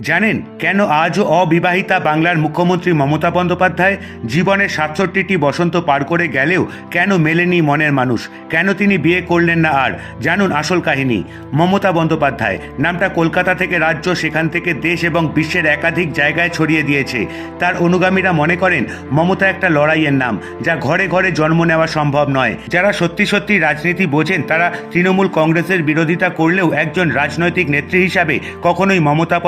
জানেন কেন আজও অবিবাহিতা বাংলার মুখ্যমন্ত্রী মমতা বন্দ্যোপাধ্যায় জীবনের সাতষট্টিটি বসন্ত পার করে গেলেও কেন মেলেনি মনের মানুষ? কেন তিনি বিয়ে করলেন না আর? জানুন আসল কাহিনী। মমতা বন্দ্যোপাধ্যায় নামটা কলকাতা থেকে রাজ্য, সেখান থেকে দেশ এবং বিশ্বের একাধিক জায়গায় ছড়িয়ে দিয়েছে। তার অনুগামীরা মনে করেন মমতা একটা লড়াইয়ের নাম, যা ঘরে ঘরে জন্ম নেওয়া সম্ভব নয়। যারা সত্যি সত্যি রাজনীতি বোঝেন, তারা তৃণমূল কংগ্রেসের বিরোধিতা করলেও একজন রাজনৈতিক নেত্রী হিসাবে কখনোই মমতা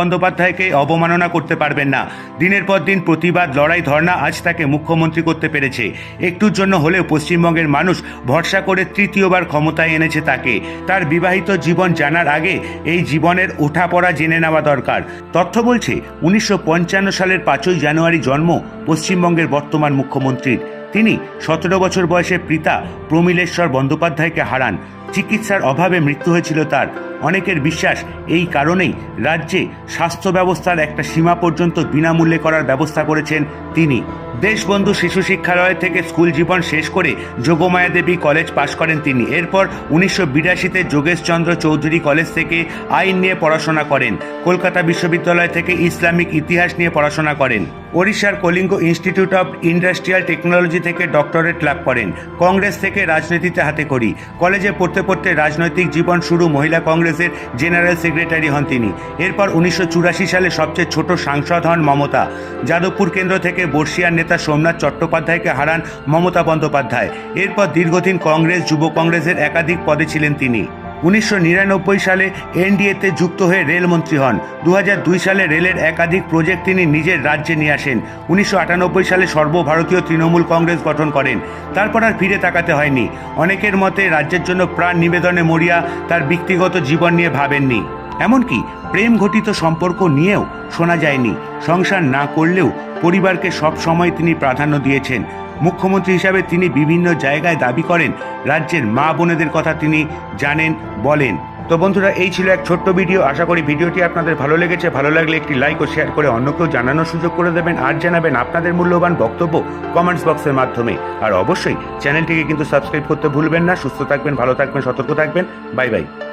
বন্দ্যোপাধ্যায়কে অবমাননা করতে পারবেন না। দিনের পর দিন প্রতিবাদ, লড়াই, ধর্ণা আজ তাকে মুখ্যমন্ত্রী করতে পেরেছে। একটুর জন্য হলেও পশ্চিমবঙ্গের মানুষ ভরসা করে তৃতীয়বার ক্ষমতায় এনেছে তাকে। তার বিবাহিত জীবন জানার আগে এই জীবনের ওঠাপড়া জেনে নেওয়া দরকার। তথ্য বলছে, উনিশশো পঞ্চান্ন সালের পাঁচই জানুয়ারি জন্ম পশ্চিমবঙ্গের বর্তমান মুখ্যমন্ত্রীর। তিনি সতেরো বছর বয়সে পিতা প্রমিলেশ্বর বন্দ্যোপাধ্যায়কে হারান। চিকিৎসার অভাবে মৃত্যু হয়েছিল তার। অনেকের বিশ্বাস এই কারণেই রাজ্যে স্বাস্থ্য ব্যবস্থার একটা সীমা পর্যন্ত বিনামূল্যে করার ব্যবস্থা করেছেন তিনি। দেশবন্ধু শিশু শিক্ষালয় থেকে স্কুল জীবন শেষ করে যোগমায়া দেবী কলেজ পাশ করেন তিনি। এরপর উনিশশো বিরাশিতে যোগেশচন্দ্র চৌধুরী কলেজ থেকে আইন নিয়ে পড়াশোনা করেন। কলকাতা বিশ্ববিদ্যালয় থেকে ইসলামিক ইতিহাস নিয়ে পড়াশোনা করেন। ওড়িশার Kalinga institute of industrial technology থেকে ডক্টরেট লাভ করেন। কংগ্রেস থেকে রাজনীতিতে হাতে করি। কলেজে পড়তে পড়তে রাজনৈতিক জীবন শুরু মহিলা কংগ্রেসের জেনারেল সেক্রেটারি হন তিনি। এরপর উনিশশো চুরাশি সালে সবচেয়ে ছোট সাংসদ হন মমতা। যাদবপুর কেন্দ্র থেকে বর্ষিয়ার নেতা সোমনাথ চট্টোপাধ্যায়কে হারান মমতা বন্দ্যোপাধ্যায়। এরপর দীর্ঘদিন কংগ্রেস, যুব কংগ্রেসের একাধিক পদে ছিলেন তিনি। উনিশশো নিরানব্বই সালে এনডিএতে যুক্ত হয়ে রেলমন্ত্রী হন। দু হাজার দুই সালে রেলের একাধিক প্রজেক্ট তিনি নিজের রাজ্যে নিয়ে আসেন। উনিশশো আটানব্বই সালে সর্বভারতীয় তৃণমূল কংগ্রেস গঠন করেন। তারপর আর ফিরে তাকাতে হয়নি। অনেকের মতে রাজ্যের জন্য প্রাণ নিবেদনে মরিয়া তার ব্যক্তিগত জীবন নিয়ে ভাবেননি। এমনকি প্রেম ঘটিত সম্পর্ক নিয়েও শোনা যায়নি। সংসার না করলেও পরিবারকে সব সময় তিনি প্রাধান্য দিয়েছেন। মুখ্যমন্ত্রী হিসাবে তিনি বিভিন্ন জায়গায় দাবি করেন, রাজ্যের মা বোনেদের কথা তিনি জানেন, বলেন। তো বন্ধুরা, এই ছিল এক ছোট্ট ভিডিও। আশা করি ভিডিওটি আপনাদের ভালো লেগেছে। ভালো লাগলে একটি লাইক ও শেয়ার করে অন্যকেও জানানোর সুযোগ করে দেবেন আর জানাবেন আপনাদের মূল্যবান বক্তব্য কমেন্টস বক্সের মাধ্যমে। আর অবশ্যই চ্যানেলটিকে কিন্তু সাবস্ক্রাইব করতে ভুলবেন না। সুস্থ থাকবেন, ভালো থাকবেন, সতর্ক থাকবেন। Bye bye.